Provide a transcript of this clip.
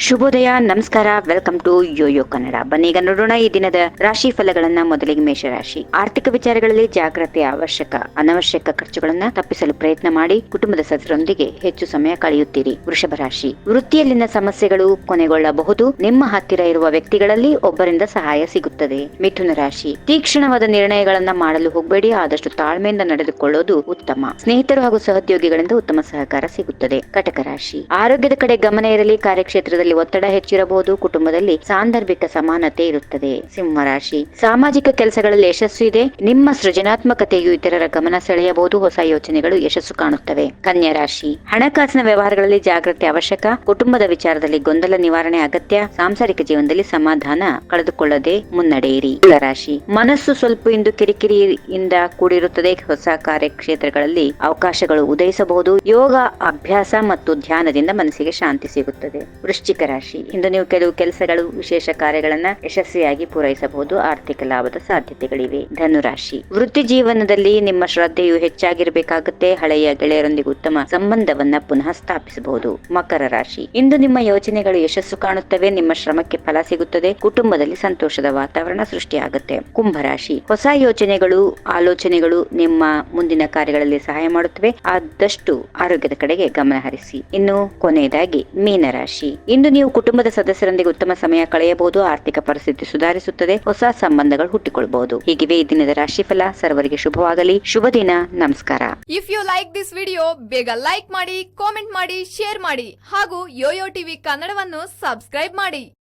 ಶುಭೋದಯ, ನಮಸ್ಕಾರ welcome to Yoyo Kannada ಬನ್ನೀಗ ನೋಡೋಣ ಈ ದಿನದ ರಾಶಿ ಫಲಗಳನ್ನ ಮೊದಲಿಗೆ ಮೇಷರಾಶಿ. ಆರ್ಥಿಕ ವಿಚಾರಗಳಲ್ಲಿ ಜಾಗ್ರತೆ ಅವಶ್ಯಕ. ಅನವಶ್ಯಕ ಖರ್ಚುಗಳನ್ನ ತಪ್ಪಿಸಲು ಪ್ರಯತ್ನ ಮಾಡಿ ಕುಟುಂಬದ ಸದಸ್ಯರೊಂದಿಗೆ ಹೆಚ್ಚು ಸಮಯ ಕಳೆಯುತ್ತೀರಿ. ವೃಷಭ ರಾಶಿ. ವೃತ್ತಿಯಲ್ಲಿನ ಸಮಸ್ಯೆಗಳು ಕೊನೆಗೊಳ್ಳಬಹುದು. ನಿಮ್ಮ ಹತ್ತಿರ ಇರುವ ವ್ಯಕ್ತಿಗಳಲ್ಲಿ ಒಬ್ಬರಿಂದ ಸಹಾಯ ಸಿಗುತ್ತದೆ. ಮಿಥುನ ರಾಶಿ. ತೀಕ್ಷ್ಣವಾದ ನಿರ್ಣಯಗಳನ್ನ ಮಾಡಲು ಹೋಗಬೇಡಿ. ಆದಷ್ಟು ತಾಳ್ಮೆಯಿಂದ ನಡೆದುಕೊಳ್ಳೋದು ಉತ್ತಮ. ಸ್ನೇಹಿತರು ಹಾಗೂ ಸಹೋದ್ಯೋಗಿಗಳಿಂದ ಉತ್ತಮ ಸಹಕಾರ ಸಿಗುತ್ತದೆ. ಕಟಕ ರಾಶಿ. ಆರೋಗ್ಯದ ಕಡೆ ಗಮನ ಇರಲಿ. ಕಾರ್ಯಕ್ಷೇತ್ರದಲ್ಲಿ ಒತ್ತಡ ಹೆಚ್ಚಿರಬಹುದು, ಕುಟುಂಬದಲ್ಲಿ ಸಾಂದರ್ಭಿಕ ಸಮಾನತೆ ಇರುತ್ತದೆ. ಸಿಂಹ ರಾಶಿ. ಸಾಮಾಜಿಕ ಕೆಲಸಗಳಲ್ಲಿ ಯಶಸ್ಸು ಇದೆ. ನಿಮ್ಮ ಸೃಜನಾತ್ಮಕತೆಯು ಇತರರ ಗಮನ ಸೆಳೆಯಬಹುದು. ಹೊಸ ಯೋಚನೆಗಳು ಯಶಸ್ಸು ಕಾಣುತ್ತವೆ. ಕನ್ಯಾ ರಾಶಿ. ಹಣಕಾಸಿನ ವ್ಯವಹಾರಗಳಲ್ಲಿ ಜಾಗೃತಿ ಅವಶ್ಯಕ. ಕುಟುಂಬದ ವಿಚಾರದಲ್ಲಿ ಗೊಂದಲ ನಿವಾರಣೆ ಅಗತ್ಯ. ಸಾಂಸಾರಿಕ ಜೀವನದಲ್ಲಿ ಸಮಾಧಾನ ಕಳೆದುಕೊಳ್ಳದೆ ಮುನ್ನಡೆಯಿರಿ. ರಾಶಿ. ಮನಸ್ಸು ಸ್ವಲ್ಪ ಇಂದು ಕಿರಿಕಿರಿಯಿಂದ ಕೂಡಿರುತ್ತದೆ. ಹೊಸ ಕಾರ್ಯಕ್ಷೇತ್ರಗಳಲ್ಲಿ ಅವಕಾಶಗಳು ಉದಯಿಸಬಹುದು. ಯೋಗ, ಅಭ್ಯಾಸ ಮತ್ತು ಧ್ಯಾನದಿಂದ ಮನಸ್ಸಿಗೆ ಶಾಂತಿ ಸಿಗುತ್ತದೆ. ವೃಶ್ಚಿಕ ರಾಶಿ. ಇಂದು ನೀವು ಕೆಲವು ಕೆಲಸಗಳು, ವಿಶೇಷ ಕಾರ್ಯಗಳನ್ನ ಯಶಸ್ವಿಯಾಗಿ ಪೂರೈಸಬಹುದು. ಆರ್ಥಿಕ ಲಾಭದ ಸಾಧ್ಯತೆಗಳಿವೆ. ಧನುರಾಶಿ. ವೃತ್ತಿ ಜೀವನದಲ್ಲಿ ನಿಮ್ಮ ಶ್ರದ್ಧೆಯು ಹೆಚ್ಚಾಗಿರಬೇಕಾಗುತ್ತೆ. ಹಳೆಯ ಗೆಳೆಯರೊಂದಿಗೆ ಉತ್ತಮ ಸಂಬಂಧವನ್ನ ಪುನಃ ಸ್ಥಾಪಿಸಬಹುದು. ಮಕರ ರಾಶಿ. ಇಂದು ನಿಮ್ಮ ಯೋಜನೆಗಳು ಯಶಸ್ಸು ಕಾಣುತ್ತವೆ. ನಿಮ್ಮ ಶ್ರಮಕ್ಕೆ ಫಲ ಸಿಗುತ್ತದೆ. ಕುಟುಂಬದಲ್ಲಿ ಸಂತೋಷದ ವಾತಾವರಣ ಸೃಷ್ಟಿಯಾಗುತ್ತೆ. ಕುಂಭರಾಶಿ ಹೊಸ ಯೋಚನೆಗಳು, ಆಲೋಚನೆಗಳು ನಿಮ್ಮ ಮುಂದಿನ ಕಾರ್ಯಗಳಲ್ಲಿ ಸಹಾಯ ಮಾಡುತ್ತವೆ. ಆದಷ್ಟು ಆರೋಗ್ಯದ ಕಡೆಗೆ ಗಮನ ಹರಿಸಿ. ಇನ್ನು ಕೊನೆಯದಾಗಿ ಮೀನರಾಶಿ. ಇಂದು ನೀವು ಕುಟುಂಬದ ಸದಸ್ಯರೊಂದಿಗೆ ಉತ್ತಮ ಸಮಯ ಕಳೆಯಬಹುದು, ಆರ್ಥಿಕ ಪರಿಸ್ಥಿತಿ ಸುಧಾರಿಸುತ್ತದೆ, ಹೊಸ ಸಂಬಂಧಗಳು ಹುಟ್ಟಿಕೊಳ್ಳಬಹುದು. ಹೀಗಿವೆ ಈ ದಿನದ ರಾಶಿಫಲ. ಸರ್ವರಿಗೆ ಶುಭವಾಗಲಿ. ಶುಭ ದಿನ. ನಮಸ್ಕಾರ. If you like this video ಬೇಗ ಲೈಕ್ ಮಾಡಿ ಕಾಮೆಂಟ್ ಮಾಡಿ ಶೇರ್ ಮಾಡಿ ಹಾಗೂ ಯೋಯೋ ಟಿವಿ ಕನ್ನಡವನ್ನು ಸಬ್ಸ್ಕ್ರೈಬ್ ಮಾಡಿ.